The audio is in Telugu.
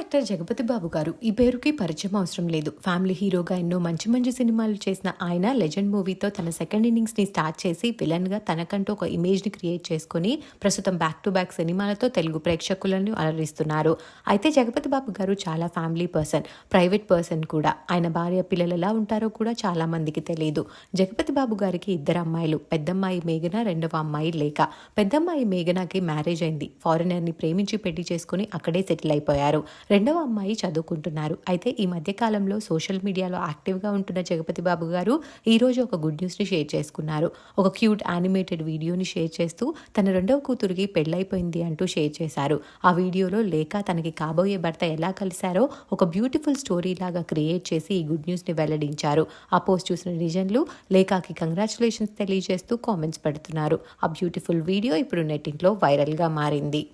యాక్టర్ జగపతి బాబు గారు ఈ పేరుకి పరిచయం అవసరం లేదు. ఫ్యామిలీ హీరోగా ఎన్నో మంచి మంచి సినిమాలు చేసిన ఆయన లెజెండ్ మూవీతో తన సెకండ్ ఇన్నింగ్స్ని స్టార్ట్ చేసి విలన్గా తనకంటూ ఒక ఇమేజ్ని క్రియేట్ చేసుకుని ప్రస్తుతం బ్యాక్ టు బ్యాక్ సినిమాలతో తెలుగు ప్రేక్షకులను అలరిస్తున్నారు. అయితే జగపతి బాబు గారు చాలా ఫ్యామిలీ పర్సన్ ప్రైవేట్ పర్సన్ కూడా. ఆయన భార్య పిల్లలు ఎలా ఉంటారో కూడా చాలా మందికి తెలియదు జగపతి బాబు గారికి ఇద్దరు అమ్మాయిలు పెద్దమ్మాయి మేఘన రెండవ అమ్మాయి లేక పెద్దమ్మాయి మేఘనకి మ్యారేజ్ అయింది. ఫారినర్ని ప్రేమించి పెళ్ళి చేసుకుని అక్కడే సెటిల్ అయిపోయారు. రెండవ అమ్మాయి చదువుకుంటున్నారు. అయితే ఈ మధ్యకాలంలో సోషల్ మీడియాలో యాక్టివ్గా ఉంటున్న జగపతి బాబు గారు ఈరోజు ఒక గుడ్ న్యూస్ని షేర్ చేసుకున్నారు. ఒక క్యూట్ యానిమేటెడ్ వీడియోని షేర్ చేస్తూ తన రెండవ కూతురికి పెళ్ళైపోయింది అంటూ షేర్ చేశారు. ఆ వీడియోలో లేక తనకి కాబోయే భర్త ఎలా కలిశారో ఒక బ్యూటిఫుల్ స్టోరీ లాగా క్రియేట్ చేసి ఈ గుడ్ న్యూస్ని వెల్లడించారు. ఆ పోస్ట్ చూసిన రీజన్లు లేఖకి కంగ్రాచులేషన్స్ తెలియజేస్తూ కామెంట్స్ పెడుతున్నారు. ఆ బ్యూటిఫుల్ వీడియో ఇప్పుడు నెట్టింట్లో వైరల్గా మారింది.